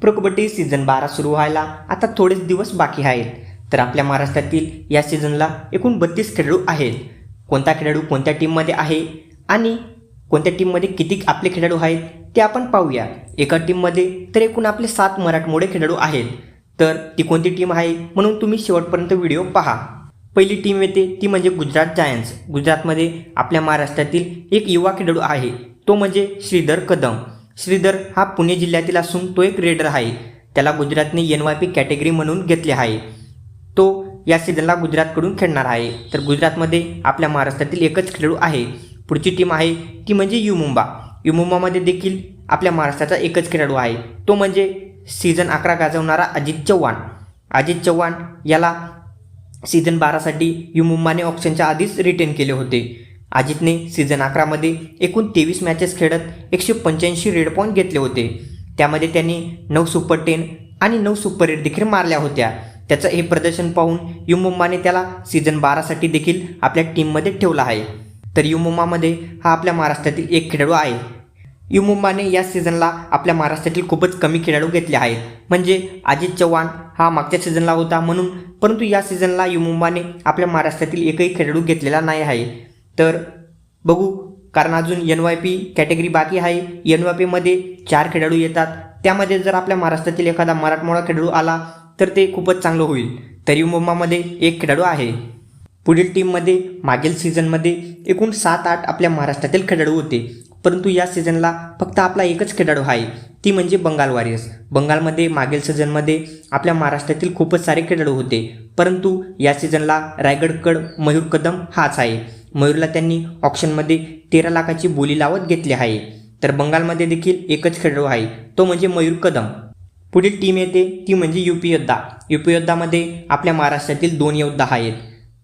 Pro kabaddi season बारा सुरू व्हायला आता थोडेच दिवस बाकी आहेत. तर आपल्या महाराष्ट्रातील या सीझनला एकूण बत्तीस खेळाडू आहेत. कोणता खेळाडू कोणत्या टीममध्ये आहे आणि कोणत्या टीममध्ये किती आपले खेळाडू आहेत ते आपण पाहूया. एका टीममध्ये तर एकूण आपले सात मराठमोडे खेळाडू आहेत. तर ती कोणती टीम आहे म्हणून तुम्ही शेवटपर्यंत व्हिडिओ पहा. पहिली टीम येते ती म्हणजे गुजरात जायंट्स गुजरातमध्ये आपल्या महाराष्ट्रातील एक युवा खेळाडू आहे. तो म्हणजे श्रीधर कदम. श्रीधर हा पुणे जिल्ह्यातील असून तो एक रेडर आहे. त्याला गुजरातने एन वाय पी कॅटेगरी म्हणून घेतले आहे. तो या सीझनला गुजरातकडून खेळणार आहे. तर गुजरातमध्ये आपल्या महाराष्ट्रातील एकच खेळाडू आहे. पुढची टीम आहे ती म्हणजे यू मुंबा. यू मुंबामध्ये देखील आपल्या महाराष्ट्राचा एकच खेळाडू आहे. तो म्हणजे सीझन अकरा गाजवणारा अजित चव्हाण. अजित चव्हाण याला सीझन बारासाठी यू मुंबाने ऑप्शनच्या आधीच रिटेन केले होते. अजितने सीझन अकरामध्ये एकूण तेवीस मॅचेस खेळत एकशे पंच्याऐंशी रेड पॉईंट घेतले होते. त्यामध्ये त्यांनी नऊ सुपर टेन आणि नऊ सुपर एट देखील मारल्या होत्या. त्याचं हे प्रदर्शन पाहून युमुम्माने त्याला सीझन बारासाठी देखील आपल्या टीममध्ये ठेवला आहे. तर युमुम्मामध्ये हा आपल्या महाराष्ट्रातील एक खेळाडू आहे. यू या सीझनला आपल्या महाराष्ट्रातील खूपच कमी खेळाडू घेतले आहेत. म्हणजे अजित चव्हाण हा मागच्या सीझनला होता म्हणून परंतु या सीझनला युमुम्बाने आपल्या महाराष्ट्रातील एकही खेळाडू घेतलेला नाही आहे. तर बघू कारण अजून एन वाय पी कॅटेगरी बाकी आहे. एन वाय पीमध्ये चार खेळाडू येतात. त्यामध्ये जर आपल्या महाराष्ट्रातील एखादा मराठमोळा खेळाडू आला तर ते खूपच चांगलं होईल. तरी यू मुंबामध्ये एक खेळाडू आहे. पुढील टीममध्ये मागील सीझनमध्ये एकूण सात आठ आपल्या महाराष्ट्रातील खेळाडू होते. परंतु या सीझनला फक्त आपला एकच खेळाडू आहे. ती म्हणजे बंगाल वॉरियर्स. बंगालमध्ये मागील सीझनमध्ये आपल्या महाराष्ट्रातील खूपच सारे खेळाडू होते. परंतु या सीझनला रायगडकड मयूर कदम हाच आहे. मयूरला त्यांनी ऑप्शनमध्ये तेरा लाखाची बोली लावत घेतली आहे. तर बंगालमध्ये देखील एकच खेळाडू आहे तो म्हणजे मयूर कदम. पुढील टीम येते ती म्हणजे युपी योद्धा. युपी योद्धामध्ये आपल्या महाराष्ट्रातील दोन योद्धा आहेत.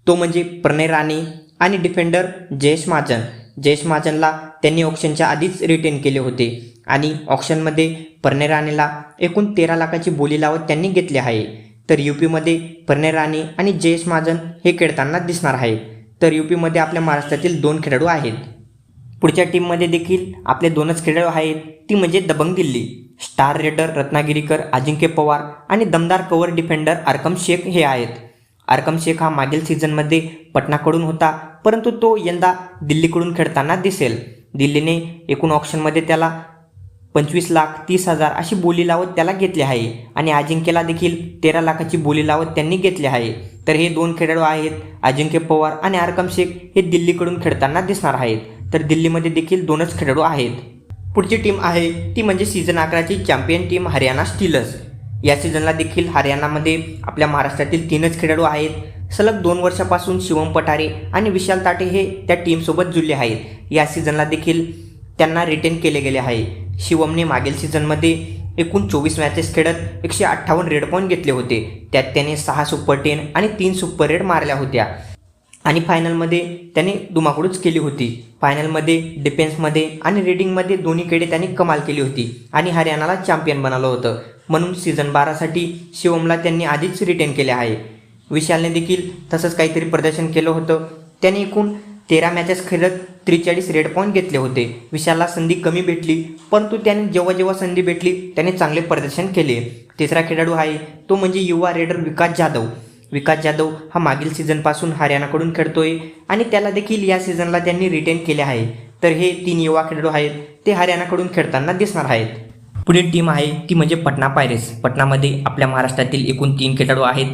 तो म्हणजे प्रणय राणे आणि डिफेंडर जयेश महाजन. जयेश महाजनला त्यांनी ऑप्शनच्या आधीच रिटेन केले होते आणि ऑप्शनमध्ये प्रणय राणेला एकूण तेरा लाखाची बोली लावत त्यांनी घेतली आहे. तर युपीमध्ये प्रणय राणे आणि जयेश महाजन हे खेळताना दिसणार आहे. तर यू पीमध्ये आपल्या महाराष्ट्रातील दोन खेळाडू आहेत. पुढच्या टीममध्ये देखील आपले दोनच खेळाडू आहेत. ती म्हणजे दबंग दिल्ली स्टार रेडर रत्नागिरीकर अजिंक्य पवार आणि दमदार कव्हर डिफेंडर अरकम शेख हे आहेत. अरकम शेख हा मागील सीझनमध्ये पटनाकडून होता परंतु तो यंदा दिल्लीकडून खेळताना दिसेल. दिल्लीने एकूण ऑप्शनमध्ये त्याला पंचवीस लाख तीस हजार अशी बोली लावत त्याला घेतली आहे. आणि अजिंक्यला देखील तेरा लाखाची बोली लावत त्यांनी घेतली आहे. तर हे दोन खेळाडू आहेत. अजिंक्य पवार आणि आरकम शेख हे दिल्लीकडून खेळताना दिसणार आहेत. तर दिल्लीमध्ये देखील दोनच खेळाडू आहेत. पुढची टीम आहे. ती म्हणजे सीझन अकराची चॅम्पियन टीम हरियाणा स्टीलर्स या सीझनला देखील हरियाणामध्ये आपल्या महाराष्ट्रातील तीनच खेळाडू आहेत. सलग दोन वर्षापासून शिवम पठारे आणि विशाल ताटे हे त्या टीमसोबत जुळले आहेत. या सीझनला देखील त्यांना रिटेन केले गेले आहे. शिवमने मागील सीझनमध्ये एकूण चोवीस मॅचेस खेळत एकशे अठ्ठावन्न रेड पॉईंट घेतले होते. त्यात त्याने सहा सुपर टेन आणि तीन सुपर रेड मारल्या होत्या. आणि फायनलमध्ये त्याने धुमाकूळच केली होती. फायनलमध्ये डिफेन्समध्ये आणि रेडिंगमध्ये दोन्हीकडे त्यांनी कमाल केली होती. आणि हरियाणाला चॅम्पियन बनवलं होतं. म्हणून सीझन बारासाठी शिवमला त्यांनी आधीच रिटेन केले आहे. विशालने देखील तसंच काहीतरी प्रदर्शन केलं होतं. त्याने एकूण तेरा मॅचेस खेळत त्रेचाळीस रेड पॉईंट घेतले होते. विशालला संधी कमी भेटली परंतु त्याने जेव्हा जेव्हा संधी भेटली त्याने चांगले प्रदर्शन केले. तिसरा खेळाडू आहे तो म्हणजे युवा रेडर विकास जाधव. विकास जाधव हा मागील सीझनपासून हरियाणाकडून खेळतोय आणि त्याला देखील या सीझनला त्यांनी रिटेन केले आहे. तर हे तीन युवा खेळाडू आहेत ते हरियाणाकडून खेळताना दिसणार आहेत. पुढील टीम आहे ती म्हणजे पटना पायरेस पटनामध्ये आपल्या महाराष्ट्रातील एकूण तीन खेळाडू आहेत.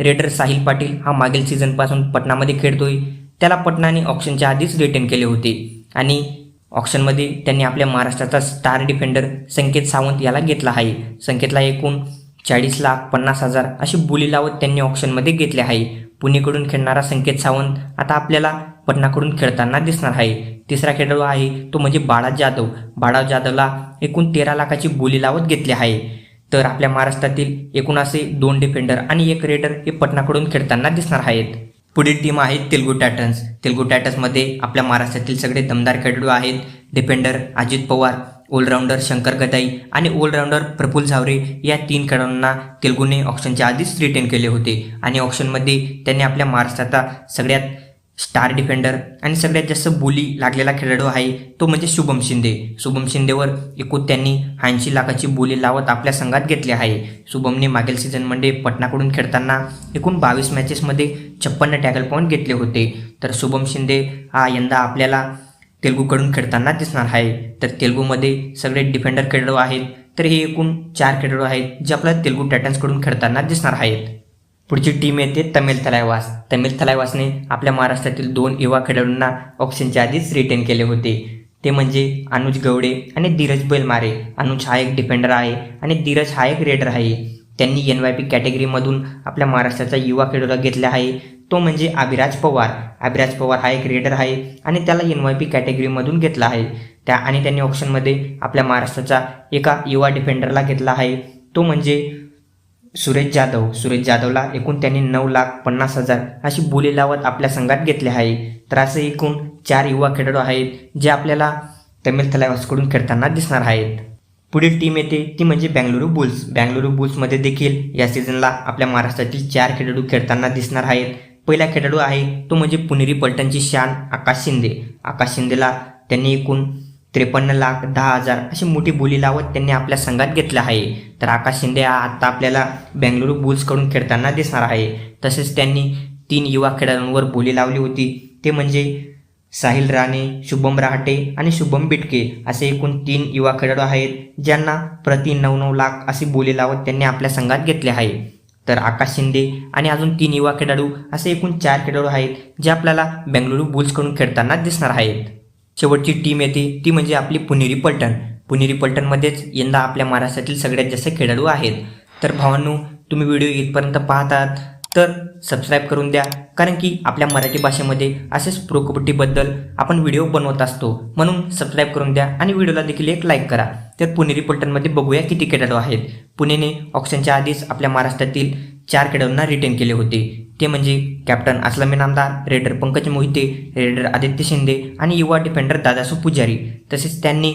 रेडर साहिल पाटील हा मागील सीझनपासून पटनामध्ये खेळतोय. त्याला पटनाने ऑप्शनच्या आधीच रिटर्न केले होते. आणि ऑप्शनमध्ये त्यांनी आपल्या महाराष्ट्राचा स्टार डिफेंडर संकेत सावंत याला घेतला आहे. संकेतला एकूण चाळीस लाख पन्नास हजार अशी बोली लावत त्यांनी ऑप्शनमध्ये घेतले आहे. पुणेकडून खेळणारा संकेत सावंत आता आपल्याला पटनाकडून खेळताना दिसणार आहे. तिसरा खेळाडू आहे तो म्हणजे बाळा जाधव. बाळा जाधवला एकूण तेरा लाखाची बोली लावत घेतली आहे. तर आपल्या महाराष्ट्रातील एकूण असे दोन डिफेंडर आणि एक रेडर हे पटनाकडून खेळताना दिसणार आहेत. पुढील टीम आहे तेलगू टॅटन्स तेलगू टॅटन्समध्ये आपल्या महाराष्ट्रातील सगळे दमदार खेळाडू आहेत. डिफेंडर अजित पवार ऑलराऊंडर शंकर गदाई आणि ऑलराऊंडर प्रफुल झावरे या तीन खेळाडूंना तेलगूने ऑप्शनच्या आधीच रिटेन केले होते. आणि ऑप्शनमध्ये त्यांनी आपल्या महाराष्ट्राचा सगळ्यात स्टार डिफेंडर आणि सगळ्यात जास्त बोली लागलेला खेळाडू आहे तो म्हणजे शुभम शिंदे. शुभम शिंदेवर एकूण त्यांनी ऐंशी लाखाची बोली लावत आपल्या संघात घेतली आहे. शुभमने मागील सीझनमध्ये पटनाकडून खेळताना एकूण बावीस मॅचेसमध्ये छप्पन्न टॅकल पॉईंट घेतले होते. तर शुभम शिंदे हा यंदा आपल्याला तेलुगूकडून खेळताना दिसणार आहे. तर तेलुगूमध्ये सगळे डिफेंडर खेळाडू आहेत. तर हे एकूण चार खेळाडू आहेत जे आपल्याला तेलुगू टायटन्सकडून खेळताना दिसणार आहेत. पुढची टीम येते तमिल थलायवास तमिल थलायवासने आपल्या महाराष्ट्रातील दोन युवा खेळाडूंना ऑप्शनच्या आधीच रिटेन केले होते. ते म्हणजे अनुज गवडे आणि धीरज बैलमारे. अनुज हा एक डिफेंडर आहे आणि धीरज हा एक रेडर आहे. त्यांनी एन वाय पी कॅटेगरीमधून आपल्या महाराष्ट्राचा युवा खेळाडू घेतला आहे. तो म्हणजे अभिराज पवार. अभिराज पवार हा एक रेडर आहे आणि त्याला एन वाय पी कॅटेगरीमधून घेतला आहे. त्या आणि त्यांनी ऑप्शनमध्ये आपल्या महाराष्ट्राचा एका युवा डिफेंडरला घेतला आहे. तो म्हणजे सुरेश जाधव. सुरेश जाधवला एकूण त्यांनी नऊ लाख पन्नास हजार अशी बोली लावत आपल्या संघात घेतले आहे. तर असे एकूण चार युवा खेळाडू आहेत जे आपल्याला तमिळ थलायवासकडून खेळताना दिसणार आहेत. पुढील टीम येते ती म्हणजे बँगलुरू बुल्स. बँगलुरू बुल्समध्ये देखील या सीझनला आपल्या महाराष्ट्रातील चार खेळाडू खेळताना दिसणार आहेत. पहिला खेळाडू आहे तो म्हणजे पुणेरी पलटणची शान आकाश शिंदे. आकाश शिंदेला त्यांनी एकूण त्रेपन्न लाख दहा हजार अशी मोठी बोली लावत त्यांनी आपल्या संघात घेतला आहे. तर आकाश शिंदे हा आत्ता आपल्याला बेंगलुरू बुल्सकडून खेळताना दिसणार आहे. तसेच त्यांनी तीन युवा खेळाडूंवर बोली लावली होती. ते म्हणजे साहिल राणे शुभम रहाटे आणि शुभम बिटके असे एकूण तीन युवा खेळाडू आहेत ज्यांना प्रति नऊ नऊ लाख अशी बोली लावत त्यांनी आपल्या संघात घेतले आहे. तर आकाश शिंदे आणि अजून तीन युवा खेळाडू असे एकूण चार खेळाडू आहेत जे आपल्याला बेंगलुरू बुल्सकडून खेळताना दिसणार आहेत. शेवटची टीम येते ती म्हणजे आपली पुणेरी पलटण. पुणेरी पलटणमध्येच यंदा आपल्या महाराष्ट्रातील सगळ्यात जास्त खेळाडू आहेत. तर भावांनो तुम्ही व्हिडिओ इथपर्यंत पाहतात तर सबस्क्राईब करून द्या कारण की आपल्या मराठी भाषेमध्ये असेच प्रो कबड्डीबद्दल आपण व्हिडिओ बनवत असतो. म्हणून सबस्क्राईब करून द्या आणि व्हिडिओला देखील एक लाईक करा. तर पुणेरी पलटणमध्ये बघूया किती खेळाडू आहेत. पुणेने ऑप्शनच्या आधीच आपल्या महाराष्ट्रातील चार खेळाडूंना रिटेन केले होते. ते म्हणजे captain Aslam Inamdar raider Pankaj Mohite raider Aditya Shinde आणि युवा डिफेंडर दादासू पुजारी. तसेच त्यांनी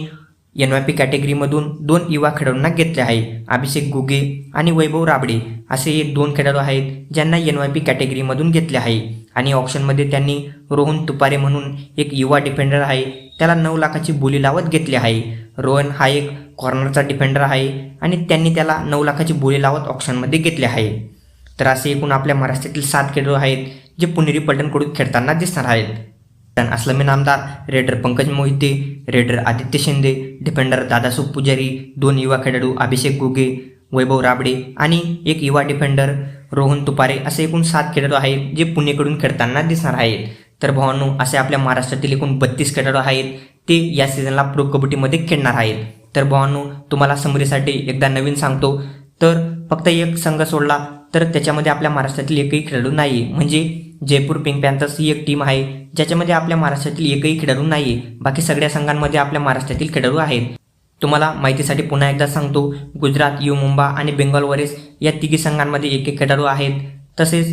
एन वाय पी कॅटेगरीमधून दोन युवा खेळाडूंना घेतले आहे. अभिषेक गुगे आणि वैभव राबडे असे हे दोन खेळाडू आहेत ज्यांना एन वाय पी कॅटेगरीमधून घेतले आहे. आणि ऑप्शनमध्ये त्यांनी रोहन तुपारे म्हणून एक युवा डिफेंडर आहे. त्याला नऊ लाखाची बोली लावत घेतली आहे. रोहन हा एक कॉर्नरचा डिफेंडर आहे आणि त्यांनी त्याला नऊ लाखाची बोली लावत ऑप्शनमध्ये घेतले आहे. तर असे एकूण आपल्या महाराष्ट्रातील सात खेळाडू आहेत जे पुणेरी पलटणकडून खेळताना दिसणार आहेत. पण Aslam Inamdar raider Pankaj Mohite raider Aditya Shinde defender Dadaso Pujari दोन युवा खेळाडू अभिषेक गुगे वैभव राबडे आणि एक युवा डिफेंडर रोहन तुपारे असे एकूण सात खेळाडू आहेत जे पुणेकडून खेळताना दिसणार आहेत. तर भावांनो असे आपल्या महाराष्ट्रातील एकूण बत्तीस खेळाडू आहेत ते या सीझनला प्रो कबड्डीमध्ये खेळणार आहेत. तर भावांनो तुम्हाला समरीसाठी एकदा नवीन सांगतो. तर फक्त एक संघ सोडला तर त्याच्यामध्ये आपल्या महाराष्ट्रातील एकही खेळाडू नाही म्हणजे जयपूर पिंक पॅन्थर्स ही एक टीम आहे ज्याच्यामध्ये आपल्या महाराष्ट्रातील एकही खेळाडू नाही आहे बाकी सगळ्या संघांमध्ये आपल्या महाराष्ट्रातील खेळाडू आहेत. तुम्हाला माहितीसाठी पुन्हा एकदा सांगतो गुजरात यू मुंबा आणि बेंगॉल वरेस या तिघी संघांमध्ये एक एक खेळाडू आहेत. तसेच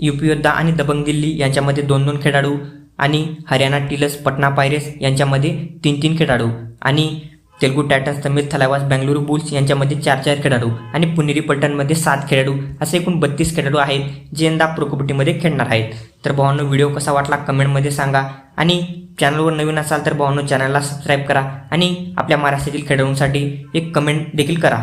युपी योद्धा आणि दबंग दिल्ली यांच्यामध्ये दोन दोन खेळाडू आणि हरियाणा टिलस पटना पायरेस यांच्यामध्ये तीन तीन खेळाडू आणि तेलुगू टायटन्स तमिळ थलावास बेंगलुरू बुल्स यांच्यामध्ये चार चार खेळाडू आणि पुणेरी पलटणमध्ये सात खेळाडू असे एकूण बत्तीस खेळाडू आहेत जे यंदा प्रो कबड्डीमध्ये खेळणार आहेत. तर भावांनो व्हिडिओ कसा वाटला कमेंटमध्ये सांगा आणि चॅनलवर नवीन असाल तर भावांनो चॅनलला सबस्क्राईब करा आणि आपल्या महाराष्ट्रातील खेळाडूंसाठी एक कमेंट देखील करा.